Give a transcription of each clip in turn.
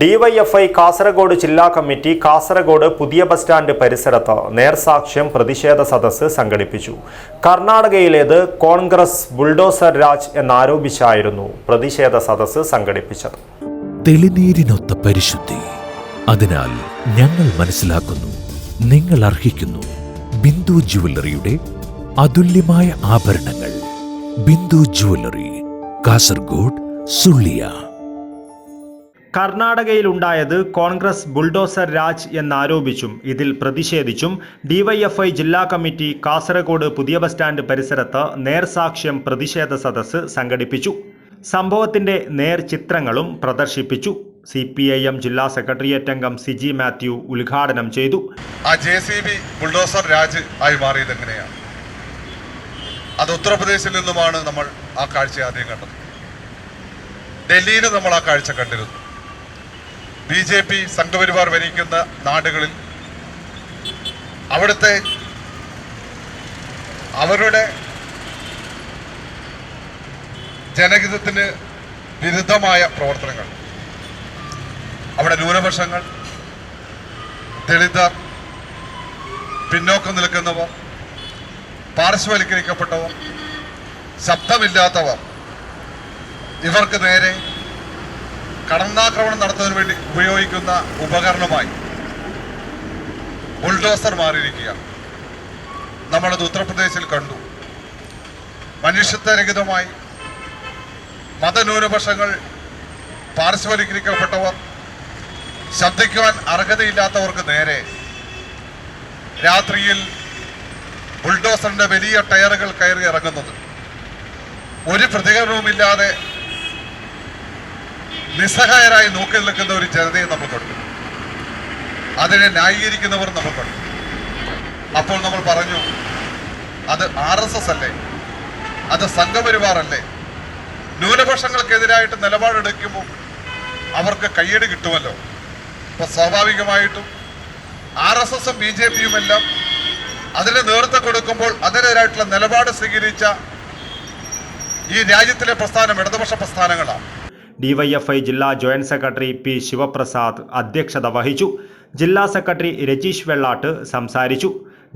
DYFI Kasaragod ജില്ലാ committee Kasaragod പുതിയ bus stand പരിസരത്ത് നേർസാക്ഷ്യം പ്രതിഷേധ സദസ്സ് സംഘടിപ്പിച്ചു. കർണാടകയിലേത് കോൺഗ്രസ് ബുൾഡോസർ രാജ് എന്നാരോപിച്ചായിരുന്നു പ്രതിഷേധ സദസ്സ് സംഘടിപ്പിച്ചത്. തെളിനീരിനൊത്ത പരിശുദ്ധി. അതിനാൽ ഞങ്ങൾ മനസ്സിലാക്കുന്നു നിങ്ങൾ അർഹിക്കുന്നു. ബിന്ദു ജുവല്ലറിയുടെ അതുല്യമായ ആഭരണങ്ങൾ. ബിന്ദു ജുവല്ലറി കാസർഗോഡ് സുള്ളിയ കർണാടകയിലുണ്ടായത് കോൺഗ്രസ് ബുൾഡോസർ രാജ് എന്നാരോപിച്ചും ഇതിൽ പ്രതിഷേധിച്ചും ഡിവൈഎഫ്ഐ ജില്ലാ കമ്മിറ്റി കാസർഗോഡ് പുതിയ ബസ് സ്റ്റാൻഡ് പരിസരത്ത് നേർസാക്ഷ്യം പ്രതിഷേധ സദസ്സ് സംഘടിപ്പിച്ചു. സംഭവത്തിന്റെ നേർ ചിത്രങ്ങളും പ്രദർശിപ്പിച്ചു. സി പി ഐ എം ജില്ലാ സെക്രട്ടേറിയറ്റ് അംഗം സിജി മാത്യു ഉദ്ഘാടനം ചെയ്തു. ആ J C B bulldozer raj ആയി മാറിയത് എങ്ങനെയാണ്? അത് ഉത്തർപ്രദേശിൽ നിന്നുമാണ് നമ്മൾ ആ കാഴ്ച ആദ്യം കണ്ടത്. ഡൽഹിയിൽ നമ്മൾ ആ കാഴ്ച കണ്ടിരുന്നു. ബി ജെ പി സംഘപരിവാർ ഭരിക്കുന്ന നാടുകളിൽ അവിടുത്തെ അവരുടെ ജനഹിതത്തിന് വിരുദ്ധമായ പ്രവർത്തനങ്ങൾ അവിടെ ന്യൂനപക്ഷങ്ങൾ ദളിതർ പിന്നോക്കം നിൽക്കുന്നവർ പാർശ്വവൽക്കരിക്കപ്പെട്ടവർ ശബ്ദമില്ലാത്തവർ ഇവർക്ക് നേരെ കടന്നാക്രമണം നടത്തുന്നതിന് വേണ്ടി ഉപയോഗിക്കുന്ന ഉപകരണമായി ബുൾഡോസർ മാറിയിരിക്കുകയാണ്. നമ്മളത് ഉത്തർപ്രദേശിൽ കണ്ടു. മനുഷ്യത്വരഹിതമായി മതന്യൂനപക്ഷങ്ങൾ പാർശ്വവൽക്കരിക്കപ്പെട്ടവർ ശബ്ദിക്കുവാൻ അർഹതയില്ലാത്തവർക്ക് നേരെ രാത്രിയിൽ ബുൾഡോസറിന്റെ വലിയ ടയറുകൾ കയറി ഇറങ്ങുന്നത്. ഒരു പ്രതികരണവുമില്ലാതെ നിസ്സഹായരായി നോക്കി നിൽക്കുന്ന ഒരു ജനതയെ നമുക്കുണ്ട് കണ്ടു അതിനെ ന്യായീകരിക്കുന്നവർ നമുക്കുണ്ട് കണ്ടു അപ്പോൾ നമ്മൾ പറഞ്ഞു അത് ആർ എസ് എസ് അല്ലേ? അത് സംഘപരിവാർ അല്ലേ ന്യൂനപക്ഷങ്ങൾക്കെതിരായിട്ട് നിലപാടെടുക്കുമ്പോൾ അവർക്ക് കയ്യടി കിട്ടുമല്ലോ. അപ്പൊ സ്വാഭാവികമായിട്ടും ആർ എസ് എസും ബി ജെ പിയും എല്ലാം അതിന് നേതൃത്വം കൊടുക്കുമ്പോൾ അതിനെതിരായിട്ടുള്ള നിലപാട് സ്വീകരിച്ച ഈ രാജ്യത്തിലെ പ്രസ്ഥാനം ഇടതുപക്ഷ പ്രസ്ഥാനങ്ങളാണ്. ഡിവൈഎഫ്ഐ ജില്ലാ ജോയിന്റ് സെക്രട്ടറി പി ശിവപ്രസാദ് അധ്യക്ഷത വഹിച്ചു. ജില്ലാ സെക്രട്ടറി രജീഷ് വെള്ളാട്ട് സംസാരിച്ചു.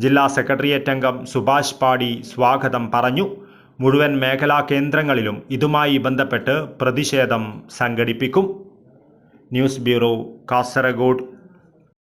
ജില്ലാ സെക്രട്ടേറിയറ്റ് അംഗം സുഭാഷ് പാടി സ്വാഗതം പറഞ്ഞു. മുഴുവൻ മേഖലാ കേന്ദ്രങ്ങളിലും ഇതുമായി ബന്ധപ്പെട്ട് പ്രതിഷേധം സംഘടിപ്പിക്കും. News bureau Kasaragod.